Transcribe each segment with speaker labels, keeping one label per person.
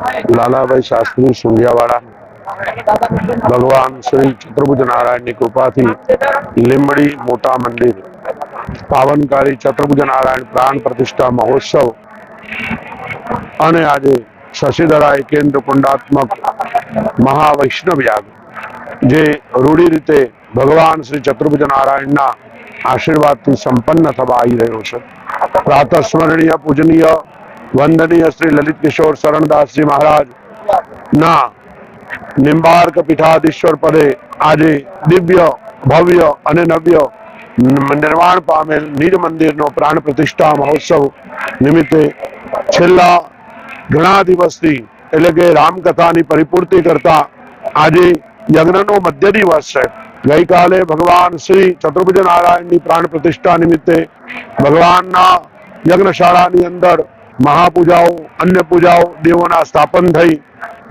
Speaker 1: લાલાભાઈ શાસ્ત્રી સુંઢિયાવાળા ભગવાન શ્રી ચતુર્ભુજ નારાયણની કૃપાથી લીંબડી મોટા મંદિર પાવનકારી ચતુર્ભુજ નારાયણ પ્રાણ પ્રતિષ્ઠા મહોત્સવ અને આજે શશીધરા એકેન્દ્ર કુંડાત્મક મહાવૈષ્ણવ યાગ, જે રૂઢી રીતે ભગવાન શ્રી ચતુર્ભુજ નારાયણના આશીર્વાદથી સંપન્ન થવા આવી રહ્યો છે. પ્રાતઃ સ્મરણીય પૂજનીય વંદનીય શ્રી લલિત કિશોર શરણદાસજી મહારાજ ના નિંબાર્ક પીઠાધીશ્વર પદે આજે દિવ્ય, ભવ્ય અને નવ્ય નિર્માણ પામેલ નીર મંદિરનો પ્રાણ પ્રતિષ્ઠા મહોત્સવ નિમિત્તે છેલ્લા ઘણા દિવસથી એટલે કે રામકથાની પરિપૂર્તિ કરતા આજે યજ્ઞનો મધ્ય દિવસ છે. ગઈકાલે ભગવાન શ્રી ચતુર્ભુજ નારાયણની પ્રાણ પ્રતિષ્ઠા નિમિત્તે ભગવાનના યજ્ઞશાળાની અંદર મહાપૂજાઓ, અન્ય પૂજાઓ દેવોના સ્થાપન થઈ,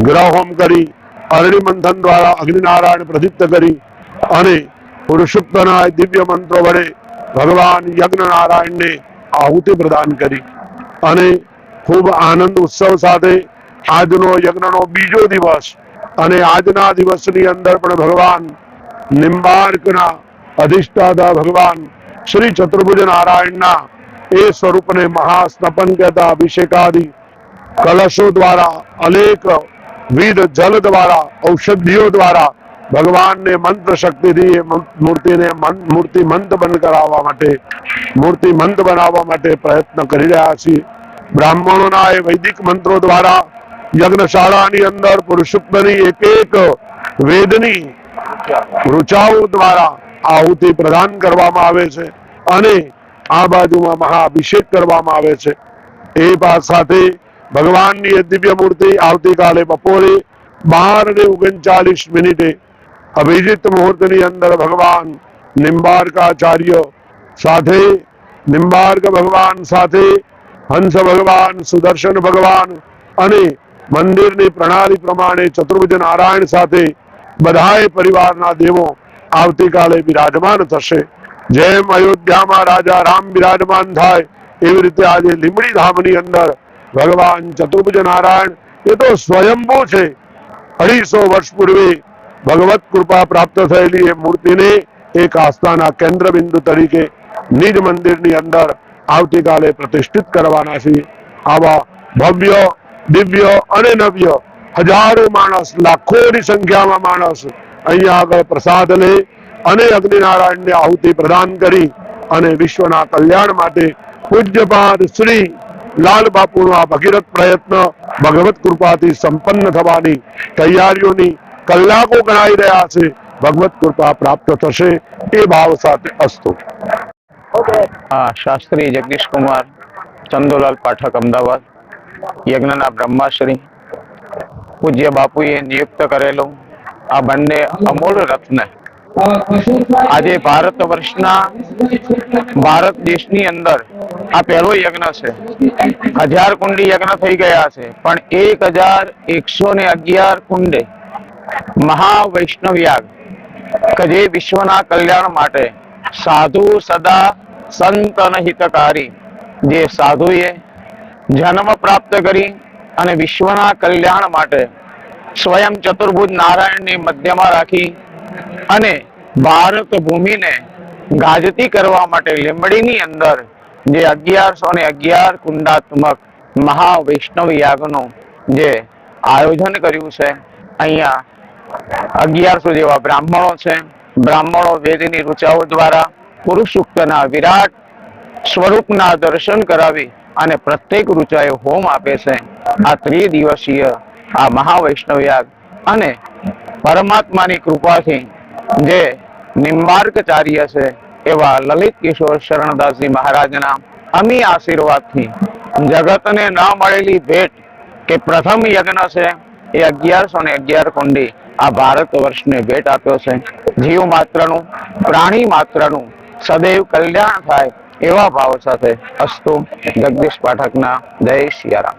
Speaker 1: ગ્રહોમ કરી અરણી મંથન દ્વારા અગ્નિનારાયણ પ્રદીપ્ત કરી અને પુરુષોત્તના દિવ્ય મંત્રો વડે ભગવાન યજ્ઞ નારાયણને આહુતિ પ્રદાન કરી. અને ખૂબ આનંદ ઉત્સવ સાથે આજનો યજ્ઞનો બીજો દિવસ અને આજના દિવસની અંદર પણ ભગવાન નિંબાર્કના અધિષ્ઠાતા ભગવાન શ્રી ચતુર્ભુજ નારાયણના એ સ્વરૂપને મહાસ્તપન કહેતા અભિષેકાદિ કલશો દ્વારા, અનેક વિધ જલ દ્વારા, ઔષધિઓ દ્વારા ભગવાનને મંત્ર શક્તિથી મૂર્તિને મૂર્તિ મૂર્તિમંત બંધ કરાવવા માટે, મૂર્તિમંત બનાવવા માટે પ્રયત્ન કરી રહ્યા છીએ. બ્રાહ્મણોના એ વૈદિક મંત્રો દ્વારા યજ્ઞશાળાની અંદર પુરુષોત્તમની એક એક વેદની ઋચાઓ દ્વારા આહુતિ પ્રદાન કરવામાં આવે છે. અને આ બાજુમાં મહાઅભિષેક કરવામાં આવે છે. એ સાથે ભગવાનની દિવ્ય મૂર્તિ આવતીકાલે બપોરે બાર ને ઓગણચાલીસ મિનિટે અભિજીત મુહૂર્તની અંદર ભગવાન નિંબાર્કાચાર્ય સાથે, નિંબાર્ક ભગવાન સાથે, હંસ ભગવાન, સુદર્શન ભગવાન અને મંદિરની પ્રણાલી પ્રમાણે ચતુર્ભુજ નારાયણ સાથે બધાએ પરિવારના દેવો આવતીકાલે બિરાજમાન થશે. જેમ અયોધ્યામાં રાજા રામ બિરાજમાન થાય. એવી રીતે આજે લીમડી ધામની અંદર ભગવાન ચતુર્ભુજ નારાયણ એ તો સ્વયંભૂ છે. અઢીસો વર્ષ પૂર્વે ભગવત કૃપા પ્રાપ્ત થયેલી એ મૂર્તિને એક આસ્થાના કેન્દ્ર બિંદુ તરીકે નિજ મંદિરની અંદર આવતીકાલે પ્રતિષ્ઠિત કરવાના છે. આવા ભવ્ય, દિવ્ય અને નવ્ય હજારો માણસ, લાખોની સંખ્યામાં માણસ અહીંયા આગળ પ્રસાદ લે અને અગ્નિનારાયણને આહુતિ પ્રદાન કરી અને વિશ્વના કલ્યાણ માટે પૂજ્યપાદ શ્રી લાલ બાપુનો આ ભગીરથ પ્રયત્ન ભગવત કૃપાથી સંપન્ન થવાની તૈયારીઓની કલાકો ગણાઈ રહ્યા છે. ભગવત કૃપા પ્રાપ્ત થશે એ ભાવ સાથે અસ્તુ.
Speaker 2: હા શાસ્ત્રી જગદીશ કુમાર ચંદુલાલ પાઠક અમદાવાદ, યજ્ઞના બ્રહ્માશ્રી, પૂજ્ય બાપુએ નિયુક્ત કરેલું આ બંને અમૂલ રત્ન આજે ભારત વર્ષના ભારત દેશની અંદર આ પહેલો યજ્ઞ છે. હજાર કુંડી યજ્ઞ થઈ ગયા છે, પણ એક હજાર એકસો ને અગિયાર કુંડે મહાવૈષ્ણવ યાગ કે જે વિશ્વના કલ્યાણ માટે સાધુ સદા સંતન હિતકારી, જે સાધુએ જન્મ પ્રાપ્ત કરી અને વિશ્વના કલ્યાણ માટે સ્વયં ચતુર્ભુજ નારાયણને મધ્યમાં રાખી અને ભારત ભૂમિને ગાજતી કરવા માટે લીંબડીની અંદર જે અગિયારસો ને અગિયાર કુંડાત્મક મહાવૈષ્ણવ યાગનું જે આયોજન કર્યું છે, અહીંયા અગિયારસો જેવા બ્રાહ્મણો છે. બ્રાહ્મણો વેદની ઋચાઓ દ્વારા પુરુષ સૂક્તના વિરાટ સ્વરૂપના દર્શન કરાવી અને પ્રત્યેક ઋચાએ હોમ આપે છે. આ ત્રિદિવસીય આ મહાવૈષ્ણવ યાગ અને પરમાત્માની કૃપાથી જે નિમ્બાર્કચાર્ય છે, એવા લલિત કિશોર શરણદાસજી મહારાજના અમી આશીર્વાદથી જગતને ન મળેલી ભેટ કે પ્રથમ યજ્ઞ છે, એ અગિયારસો ને અગિયાર કુંડી આ ભારત વર્ષને ભેટ આપ્યો છે. જીવ માત્રનું, પ્રાણી માત્રનું સદૈવ કલ્યાણ થાય એવા ભાવ સાથે અસ્તુ જગદીશ પાઠકના જય સિયારામ